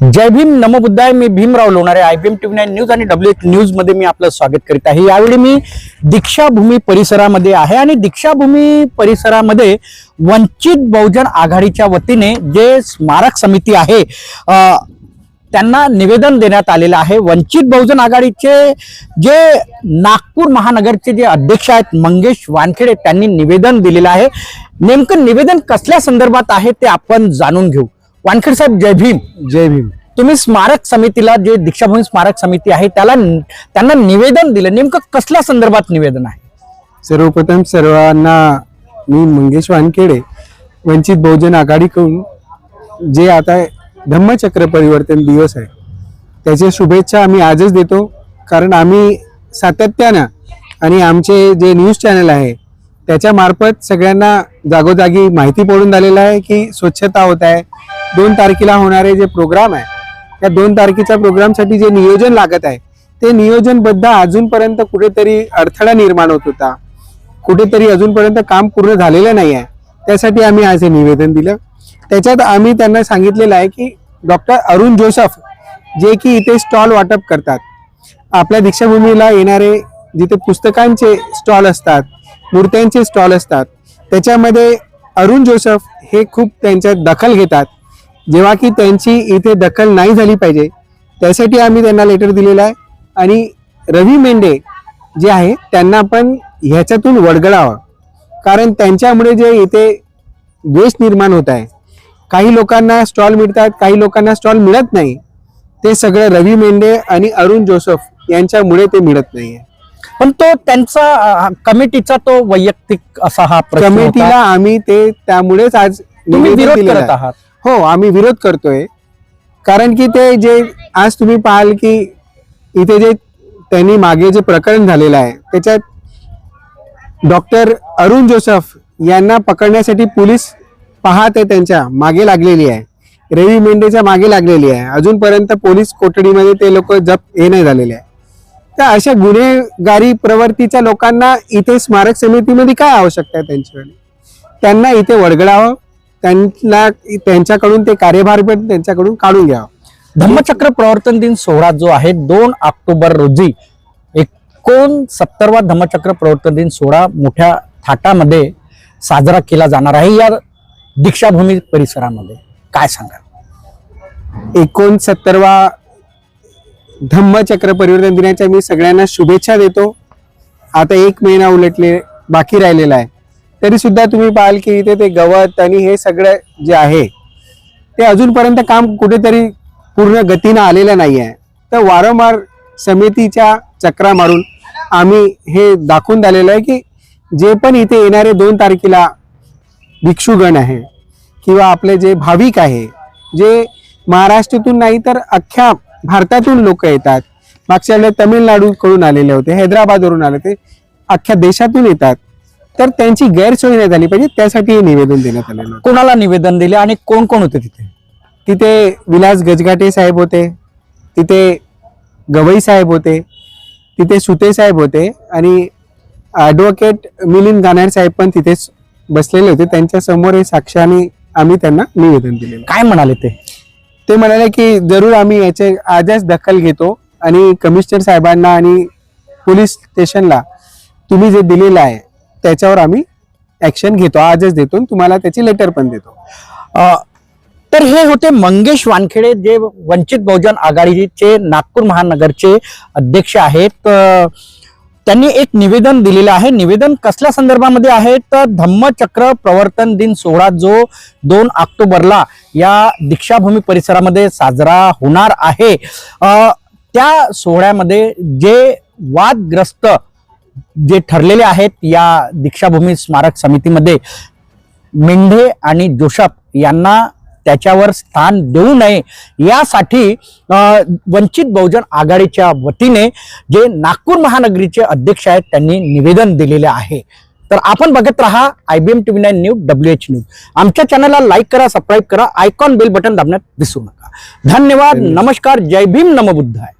जय भीम. नमबुद्धाय मी Bhimrao Lonare I B M TV nine news आणि W H न्यूजमध्ये मी आपलं स्वागत करीत आहे. यावेळी मी दीक्षाभूमी परिसरामध्ये आहे आणि दीक्षाभूमी परिसरामध्ये वंचित बहुजन आघाडीच्या वतीने जे स्मारक समिती आहे त्यांना निवेदन देण्यात आलेलं आहे. वंचित बहुजन आघाडीचे जे नागपूर महानगरचे जे अध्यक्ष आहेत मंगेश वानखेडे त्यांनी निवेदन दिलेलं आहे. नेमकं निवेदन कसल्या संदर्भात आहे ते आपण जाणून घेऊ. वानखेडे साहेब जय भीम. जय भीम. तुम्ही स्मारक समितीला जे दीक्षाभूमी स्मारक समिती आहे त्याला त्यांना निवेदन दिलं. नेमकं कसल्या संदर्भात निवेदन आहे? सर्वप्रथम सर्वांना मी मंगेश वानखेडे वंचित बहुजन आघाडीकडून जे आता धम्मचक्र परिवर्तन दिवस आहे त्याच्या शुभेच्छा आम्ही आजच देतो. कारण आम्ही सातत्यानं आणि आमचे जे न्यूज चॅनल आहे त्याच्या मार्फत सगळ्यांना जागोजागी माहिती पडून झालेलं आहे की स्वच्छता होत आहे दोन तारखेला होणारे जे प्रोग्राम आहे त्या दोन तारखेच्या प्रोग्रामसाठी जे नियोजन लागत आहे ते नियोजनबद्ध अजूनपर्यंत कुठेतरी अडथळा निर्माण होत होता. कुठेतरी अजूनपर्यंत काम पूर्ण झालेलं नाही आहे. त्यासाठी आम्ही आज हे निवेदन दिलं. त्याच्यात आम्ही त्यांना सांगितलेलं आहे की डॉक्टर अरुण जोसफ जे की इथे स्टॉल वाटप करतात. आपल्या दीक्षाभूमीला येणारे जिथे पुस्तकांचे स्टॉल असतात मूर्त्यांचे स्टॉल असतात त्याच्यामध्ये अरुण जोसफ हे खूप त्यांच्यात दखल घेतात. जेव्हा की त्यांची इथे दखल नाही झाली पाहिजे त्यासाठी आम्ही त्यांना लेटर दिलेलं आहे. आणि रवी मेंढे जे आहे त्यांना पण ह्याच्यातून वडगळावं. कारण त्यांच्यामुळे जे इथे द्वेष निर्माण होत आहे. काही लोकांना स्टॉल मिळतात काही लोकांना स्टॉल मिळत नाही. ते सगळं रवी मेंढे आणि अरुण जोसफ यांच्यामुळे ते मिळत नाहीये. पण तो त्यांचा कमिटीचा तो वैयक्तिक असा हा. कमिटीला आम्ही ते त्यामुळेच आज तुम्ही विरोध करत आहे. आहात. हो आम्ही विरोध करतोय. कारण की ते जे आज तुम्ही पाहाल की इथे जे त्यांनी मागे जे प्रकरण झालेलं आहे त्याच्यात डॉक्टर अरुण जोसफ यांना पकडण्यासाठी पोलीस पाहत आहे त्यांच्या मागे लागलेली आहे. रवी मेंढेच्या मागे लागलेली आहे. अजूनपर्यंत पोलीस कोठडीमध्ये ते लोक जप हे नाही झालेले आहे. तर अशा गुन्हेगारी प्रवृत्तीच्या लोकांना इथे स्मारक समितीमध्ये काय आवश्यकता आहे त्यांच्याकडे? त्यांना इथे वडगडावं त्यांना त्यांच्याकडून ते कार्यभार पण त्यांच्याकडून काढून घ्यावं. धम्मचक्र प्रवर्तन दिन सोहळा जो आहे दोन ऑक्टोबर रोजी एकोण सत्तरवा धम्मचक्र प्रवर्तन दिन सोहळा मोठ्या थाटामध्ये साजरा केला जाणार आहे या दीक्षाभूमी परिसरामध्ये. काय सांगा एकोणसत्तरवा धम्मचक्र परिवर्तन दिनाच्या मी सगळ्यांना शुभेच्छा देतो. आता एक महिना उलटले बाकी राहिलेला आहे. तरी सुद्धा तुम्ही पाहाल की इथे ते गवत आणि हे सगळं जे आहे ते अजूनपर्यंत काम कुठेतरी पूर्ण गतीनं आलेलं नाही आहे तर वारंवार समितीच्या चक्रा मारून आम्ही हे दाखवून झालेलं आहे की जे पण इथे येणारे दोन तारखेला भिक्षुगण आहे किंवा आपले जे भाविक आहे जे महाराष्ट्रातून नाही तर अख्ख्या भारतातून लोक येतात. मागच्या वेळेला तमिळनाडूकडून आलेले होते हैदराबादवरून आले ते अख्ख्या देशातून येतात. तर त्यांची गैरसोय नाही झाली पाहिजे त्यासाठी हे निवेदन देण्यात आलेलं होतं. कोणाला निवेदन दिले आणि कोण कोण होते तिथे? तिथे विलास गजघाटे साहेब होते तिथे गवई साहेब होते तिथे सुते साहेब होते आणि ॲडव्होकेट मिलिंद गानार साहेब पण तिथेच बसलेले होते. त्यांच्यासमोर हे साक्षाने आम्ही त्यांना निवेदन दिलेलं. काय म्हणाले ते? ते म्हणाले की जरूर आम्ही याचे आजच दखल घेतो आणि कमिशनर साहेबांना आणि पोलीस स्टेशनला तुम्ही जे दिलेलं आहे त्याच्यावर आम्ही ऍक्शन घेतो. आजच देतो तुम्हाला त्याची लेटर पण देतो. अ, तर हे होते मंगेश वानखेडे जे वंचित बहुजन आघाडीचे नागपूर महानगरचे अध्यक्ष आहेत. अ, त्यांनी एक निवेदन दिलेलं आहे. निवेदन कसल्या संदर्भामध्ये आहे? तर धम्मचक्र प्रवर्तन दिन सोहळा जो दोन ऑक्टोबरला या दीक्षाभूमी परिसरामध्ये साजरा होणार आहे. अ, त्या सोहळ्यामध्ये जे वादग्रस्त जे ठरलेले आहेत या दीक्षाभूमी स्मारक समितीमध्ये मेंढे आणि जोशप यांना त्याच्यावर स्थान देऊ नये. यासाठी वंचित बहुजन आघाडीच्या वतीने जे नागपूर महानगरीचे अध्यक्ष आहेत त्यांनी निवेदन दिलेले आहे. तर आपण बघत राहा I B M TV nine news W H news. आमच्या चॅनलला लाईक करा सबस्क्राईब करा आयकॉन बेल बटन दाबण्यात विसरू नका. धन्यवाद धन्यवाद. नमस्कार जय भीम नमबुद्ध आहे